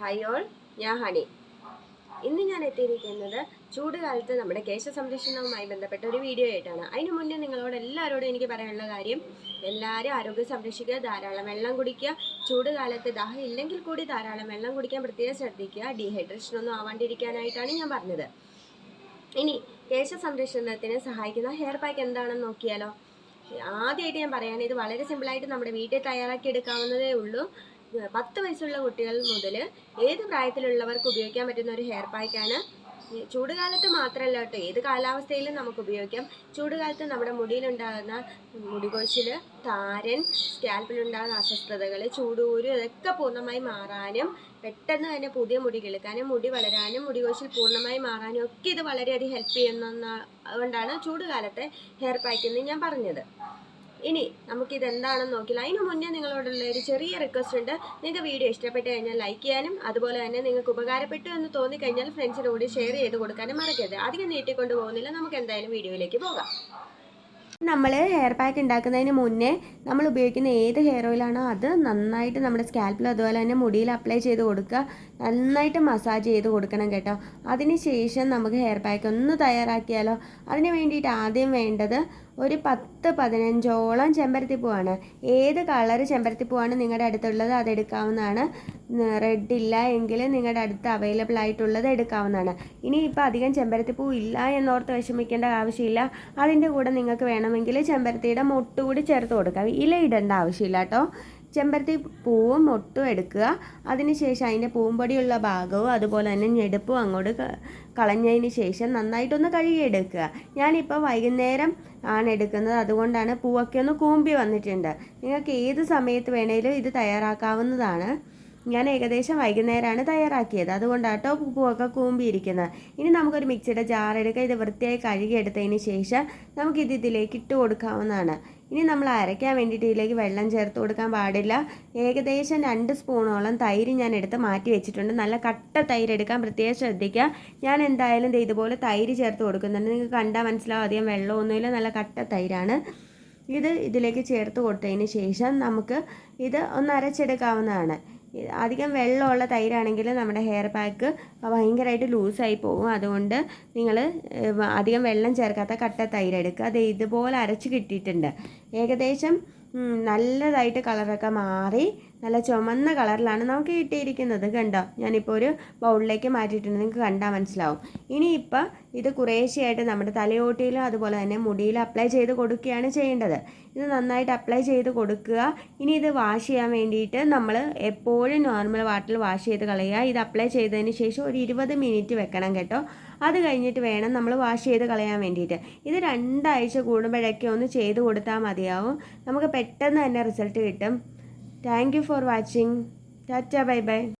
Hi all ഞാൻ honey. ഇന്ന് ഞാൻ എത്തിയിരിക്കുന്നത് ചൂട് കാലത്ത് നമ്മുടെ കേശ സംരക്ഷണവുമായി ബന്ധപ്പെട്ട ഒരു വീഡിയോ ആയിട്ടാണ്. അതിനു മുന്നേ നിങ്ങളോട് എല്ലാവരോടും എനിക്ക് പറയാനുള്ള കാര്യം എല്ലാവരും ആരോഗ്യം സംരക്ഷിക്കുക ധാരാളം വെള്ളം കുടിക്കുക ചൂട് കാലത്ത് ദാഹം ഇല്ലെങ്കിൽ കൂടി ധാരാളം വെള്ളം കുടിക്കാൻ പ്രത്യേകം ശ്രദ്ധിക്കുക ഡീഹൈഡ്രേഷൻ ഒന്നും ആവാണ്ടിരിക്കാനായിട്ടാണ് ഞാൻ പറഞ്ഞത്. ഇനി കേശ സംരക്ഷണത്തിന് സഹായിക്കുന്ന ഹെയർ പാക്ക് എന്താണെന്ന് നോക്കിയാലോ? ആദ്യമായിട്ട് ഞാൻ പറയാൻ ഇത് വളരെ സിമ്പിളായിട്ട് നമ്മുടെ വീട്ടിൽ തയ്യാറാക്കി എടുക്കാവുന്നതേ ഉള്ളൂ. പത്ത് വയസ്സുള്ള കുട്ടികൾ മുതൽ ഏത് പ്രായത്തിലുള്ളവർക്ക് ഉപയോഗിക്കാൻ പറ്റുന്ന ഒരു ഹെയർ പാക്കാണ് ചൂടുകാലത്ത് മാത്രമല്ല കേട്ടോ ഏത് കാലാവസ്ഥയിലും നമുക്ക് ഉപയോഗിക്കാം. ചൂടുകാലത്ത് നമ്മുടെ മുടിയിലുണ്ടാകുന്ന മുടികൊഴിച്ചിൽ താരൻ സ്കാൽപ്പിലുണ്ടാകുന്ന അസ്വസ്ഥതകൾ ചൂടൂര് ഇതൊക്കെ പൂർണമായി മാറാനും പെട്ടെന്ന് തന്നെ പുതിയ മുടി കിളുക്കാനും മുടി വളരാനും മുടി കൊഴിച്ചിൽ പൂർണമായി മാറാനും ഒക്കെ ഇത് വളരെയധികം ഹെൽപ്പ് ചെയ്യുന്ന അതുകൊണ്ടാണ് ചൂടുകാലത്തെ ഹെയർ പാക്ക് എന്ന് ഞാൻ പറഞ്ഞത്. ഇനി നമുക്കിത് എന്താണെന്ന് നോക്കില്ല. അതിന് മുന്നേ നിങ്ങളോടുള്ള ഒരു ചെറിയ റിക്വസ്റ്റ് ഉണ്ട്. നിങ്ങൾക്ക് വീഡിയോ ഇഷ്ടപ്പെട്ട് കഴിഞ്ഞാൽ ലൈക്ക് ചെയ്യാനും അതുപോലെ തന്നെ നിങ്ങൾക്ക് ഉപകാരപ്പെട്ടു എന്ന് തോന്നിക്കഴിഞ്ഞാൽ ഫ്രണ്ട്സിന് കൂടി ഷെയർ ചെയ്ത് കൊടുക്കാനും മറക്കരുത്. അധികം നീട്ടിക്കൊണ്ട് പോകുന്നില്ല. നമുക്ക് എന്തായാലും വീഡിയോയിലേക്ക് പോകാം. നമ്മൾ ഹെയർ പാക്ക് ഉണ്ടാക്കുന്നതിന് മുന്നേ നമ്മൾ ഉപയോഗിക്കുന്ന ഏത് ഹെയർ ഓയിലാണോ അത് നന്നായിട്ട് നമ്മുടെ സ്കാൽപ്പിൽ അതുപോലെ തന്നെ മുടിയിൽ അപ്ലൈ ചെയ്ത് കൊടുക്കുക. നന്നായിട്ട് മസാജ് ചെയ്ത് കൊടുക്കണം കേട്ടോ. അതിന് ശേഷം നമുക്ക് ഹെയർ പാക്ക് ഒന്ന് തയ്യാറാക്കിയാലോ. അതിന് വേണ്ടിയിട്ട് ആദ്യം വേണ്ടത് ഒരു പത്ത് പതിനഞ്ചോളം ചെമ്പരത്തിപ്പൂവാണ് ഏത് കളർ ചെമ്പരത്തിപ്പൂവാണ് നിങ്ങളുടെ അടുത്തുള്ളത് അത് എടുക്കാവുന്നതാണ്. റെഡ് ഇല്ല എങ്കിൽ നിങ്ങളുടെ അടുത്ത് അവൈലബിൾ ആയിട്ടുള്ളത് എടുക്കാവുന്നതാണ്. ഇനി ഇപ്പോൾ അധികം ചെമ്പരത്തിപ്പൂ ഇല്ല എന്നോർത്ത് വിഷമിക്കേണ്ട ആവശ്യമില്ല. അതിന്റെ കൂടെ നിങ്ങൾക്ക് വേണമെങ്കിൽ ചെമ്പരത്തിയുടെ മൊട്ട് കൂടി ചേർത്ത് കൊടുക്കാം. ഇല ഇടേണ്ട ആവശ്യമില്ല കേട്ടോ. ചെമ്പരത്തി പൂവും മൊട്ടും എടുക്കുക. അതിനുശേഷം അതിന്റെ പൂമ്പൊടിയുള്ള ഭാഗവും അതുപോലെ തന്നെ ഞെടുപ്പും അങ്ങോട്ട് കളഞ്ഞതിന് ശേഷം നന്നായിട്ടൊന്ന് കഴുകിയെടുക്കുക. ഞാനിപ്പോൾ വൈകുന്നേരം ആണ് എടുക്കുന്നത്. അതുകൊണ്ടാണ് പൂവൊക്കെ ഒന്ന് കൂമ്പി വന്നിട്ടുണ്ട്. നിങ്ങൾക്ക് ഏത് സമയത്ത് വേണേലും ഇത് തയ്യാറാക്കാവുന്നതാണ്. ഞാൻ ഏകദേശം വൈകുന്നേരമാണ് തയ്യാറാക്കിയത്. അതുകൊണ്ടാണ് അതുകൊണ്ടാട്ടോ പൂവൊക്കെ കൂമ്പിയിരിക്കുന്നത്. ഇനി നമുക്കൊരു മിക്സിയുടെ ജാർ എടുക്കുക ഇത് വൃത്തിയായി കഴുകിയെടുത്തതിന് ശേഷം നമുക്കിത് ഇതിലേക്ക് ഇട്ട് കൊടുക്കാവുന്നതാണ്. ഇനി നമ്മൾ അരയ്ക്കാൻ വേണ്ടിയിട്ട് ഇതിലേക്ക് വെള്ളം ചേർത്ത് കൊടുക്കാൻ പാടില്ല. ഏകദേശം രണ്ട് സ്പൂണോളം തൈര് ഞാൻ എടുത്ത് മാറ്റി വെച്ചിട്ടുണ്ട്. നല്ല കട്ട തൈര് എടുക്കാൻ പ്രത്യേകം ശ്രദ്ധിക്കുക. ഞാൻ എന്തായാലും ഇതുപോലെ തൈര് ചേർത്ത് കൊടുക്കുന്നുണ്ട്. നിങ്ങൾക്ക് കണ്ടാൽ മനസ്സിലാവും അധികം വെള്ളമൊന്നുമില്ല. നല്ല കട്ട തൈരാണ്. ഇത് ഇതിലേക്ക് ചേർത്ത് കൊടുത്തതിന് ശേഷം നമുക്ക് ഇത് ഒന്ന് അരച്ചെടുക്കാവുന്നതാണ്. അധികം വെള്ളമുള്ള തൈരാണെങ്കിൽ നമ്മുടെ ഹെയർ പാക്ക് ഭയങ്കരമായിട്ട് ലൂസായി പോകും അതുകൊണ്ട് നിങ്ങൾ അധികം വെള്ളം ചേർക്കാത്ത കട്ട തൈര് എടുക്കുക. അത് ഇതുപോലെ അരച്ച് കിട്ടിയിട്ടുണ്ട്. ഏകദേശം നല്ലതായിട്ട് കളറൊക്കെ മാറി നല്ല ചുമന്ന കളറിലാണ് നമുക്ക് കിട്ടിയിരിക്കുന്നത് കണ്ടോ? ഞാനിപ്പോൾ ഒരു ബൗളിലേക്ക് മാറ്റിയിട്ടുണ്ട്. നിങ്ങൾക്ക് കണ്ടാൽ മനസ്സിലാവും. ഇനിയിപ്പോൾ ഇത് കുറേശ്ശെയായിട്ട് നമ്മുടെ തലയോട്ടിയിലും അതുപോലെ തന്നെ മുടിയിലും അപ്ലൈ ചെയ്ത് കൊടുക്കുകയാണ് ചെയ്യേണ്ടത്. ഇത് നന്നായിട്ട് അപ്ലൈ ചെയ്ത് കൊടുക്കുക. ഇനി ഇത് വാഷ് ചെയ്യാൻ വേണ്ടിയിട്ട് നമ്മൾ എപ്പോഴും നോർമൽ വാട്ടറിൽ വാഷ് ചെയ്ത് കളയുക. ഇത് അപ്ലൈ ചെയ്തതിന് ശേഷം ഒരു ഇരുപത് മിനിറ്റ് വെക്കണം കേട്ടോ. അത് കഴിഞ്ഞിട്ട് വേണം നമ്മൾ വാഷ് ചെയ്ത് കളയാൻ വേണ്ടിയിട്ട്. ഇത് രണ്ടാഴ്ച കൂടുമ്പോഴൊക്കെ ഒന്ന് ചെയ്ത് കൊടുത്താൽ മതിയാവും. നമുക്ക് പെട്ടെന്ന് തന്നെ റിസൾട്ട് കിട്ടും. Thank you for watching. Tata bye bye.